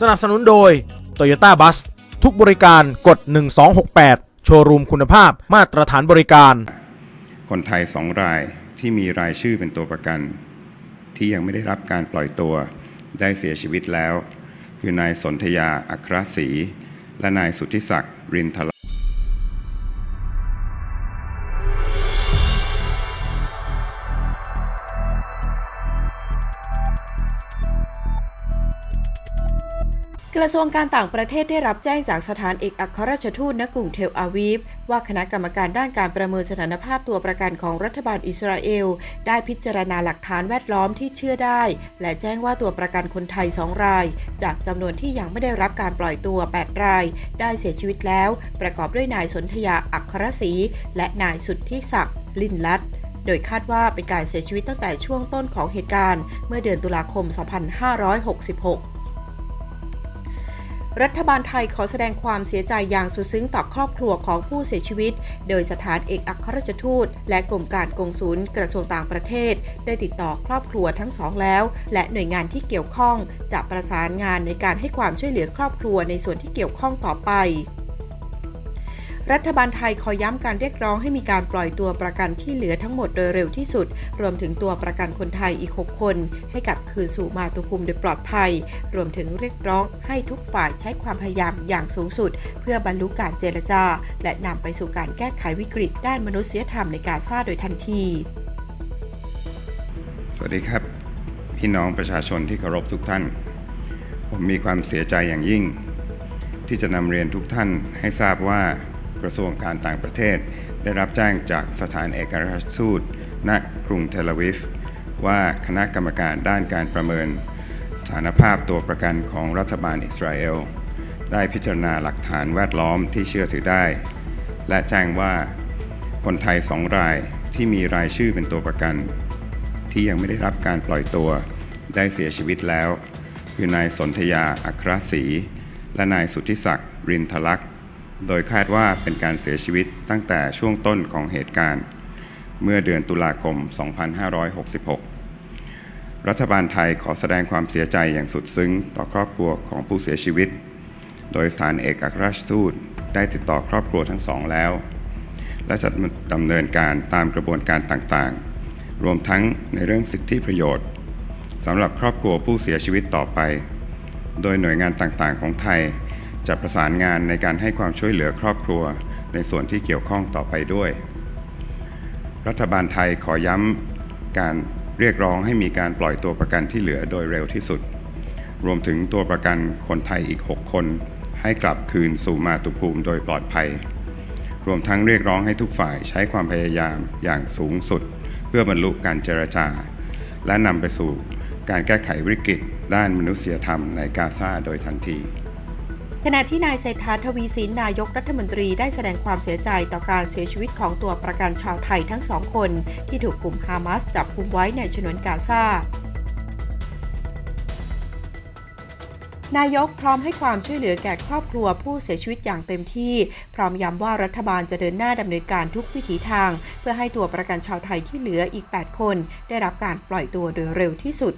สนับสนุนโดย Toyota Bus ทุกบริการกด 1268 โชว์รูมคุณภาพมาตรฐานบริการ คนไทยสองรายที่มีรายชื่อเป็นตัวประกัน ที่ยังไม่ได้รับการปล่อยตัวได้เสียชีวิตแล้ว คือนายสนธยาอัครศรีและนายสุทธิศักดิ์รินทร กระทรวงการต่างประเทศได้รับแจ้งจากสถานเอกอัครราชทูตณกรุงเทลอาวีฟว่าคณะกรรมการด้านการประเมินสถานภาพตัวประกันของรัฐบาลอิสราเอล ได้พิจารณาหลักฐานแวดล้อมที่เชื่อได้ และแจ้งว่าตัวประกันคนไทย 2 ราย จากจำนวนที่ยังไม่ได้รับการปล่อยตัว 8 ราย ได้เสียชีวิตแล้ว ประกอบด้วยนายสนธยาอัครศรีและนายสุทธิศักดิ์ลินลัดโดยคาดว่าเป็นการเสียชีวิตตั้งแต่ช่วงต้นของเหตุการณ์ เมื่อเดือนตุลาคม 2566 รัฐบาลไทยขอแสดงความเสียใจอย่างสุดซึ้งต่อครอบครัวของผู้เสียชีวิต โดยสถานเอกอัครราชทูต และกรมการกงสุลกระทรวงต่างประเทศ ได้ติดต่อครอบครัวทั้งสองแล้ว และหน่วยงานที่เกี่ยวข้องจะประสานงานในการให้ความช่วยเหลือครอบครัวในส่วนที่เกี่ยวข้องต่อไป รัฐบาลไทยขอย้ำการเรียกร้องให้มีการปล่อยตัวประกันที่เหลือทั้งหมดโดยเร็วที่สุด รวมถึงตัวประกันคนไทยอีก 6 คน ให้กลับคืนสู่มาตุภูมิโดยปลอดภัย รวมถึงเรียกร้องให้ทุกฝ่ายใช้ความพยายามอย่างสูงสุด เพื่อบรรลุการเจรจา และนำไปสู่การแก้ไขวิกฤตด้านมนุษยธรรมในกาซาโดยทันที สวัสดีครับ พี่น้องประชาชนที่เคารพทุกท่าน ผมมีความเสียใจอย่างยิ่ง ที่จะนำเรียนทุกท่านให้ทราบว่า กระทรวงการต่างประเทศ ได้รับแจ้งจากสถานเอกอัครราชทูตณกรุงเทลอาวิฟ ว่าคณะกรรมการด้านการประเมิน สถานภาพตัวประกันของรัฐบาลอิสราเอล ได้พิจารณาหลักฐานแวดล้อมที่เชื่อถือได้ และแจ้งว่าคนไทยสองรายที่มีรายชื่อเป็นตัวประกัน ที่ยังไม่ได้รับการปล่อยตัวได้เสียชีวิตแล้ว คือนายสนธยาอัครศรีและนายสุทธิศักดิ์รินทลักษ์ โดยคาดว่าเป็นการเสียชีวิตตั้งแต่ช่วงต้นของเหตุการณ์ เมื่อเดือนตุลาคม 2566 รัฐบาลไทยขอแสดงความเสียใจอย่างสุดซึ้งต่อครอบครัวของผู้เสียชีวิต โดยสถานเอกอัครราชทูตได้ติดต่อครอบครัวทั้งสองแล้ว และจะดำเนินการตามกระบวนการต่างๆ รวมทั้งในเรื่องสิทธิประโยชน์สำหรับครอบครัวผู้เสียชีวิตต่อไป โดยหน่วยงานต่างๆ ของไทย จะประสานงานในการให้ความช่วยเหลือครอบครัว ในส่วนที่เกี่ยวข้องต่อไปด้วย รัฐบาลไทยขอย้ำการเรียกร้องให้มีการปล่อยตัวประกันที่เหลือโดยเร็วที่สุด รวมถึงตัวประกันคนไทยอีก 6 คน ให้กลับคืนสู่มาตุภูมิโดยปลอดภัย รวมทั้งเรียกร้องให้ทุกฝ่ายใช้ความพยายามอย่างสูงสุด เพื่อบรรลุการเจรจา และนำไปสู่การแก้ไขวิกฤตด้านมนุษยธรรมในกาซาโดยทันที ขณะที่นายเศรษฐาทวีสินนายกรัฐมนตรีได้แสดงความเสียใจต่อการเสียชีวิตของตัวประกันชาวไทยทั้งสองคน ที่ถูกกลุ่มฮามาสจับกุมไว้ในฉนวนกาซานายกพร้อมให้ความช่วยเหลือแก่ครอบครัวผู้เสียชีวิตอย่างเต็มที่ พร้อมย้ำว่ารัฐบาลจะเดินหน้าดำเนินการทุกวิถีทาง เพื่อให้ตัวประกันชาวไทยที่เหลืออีก 8 คน ได้รับการปล่อยตัวโดยเร็วที่สุด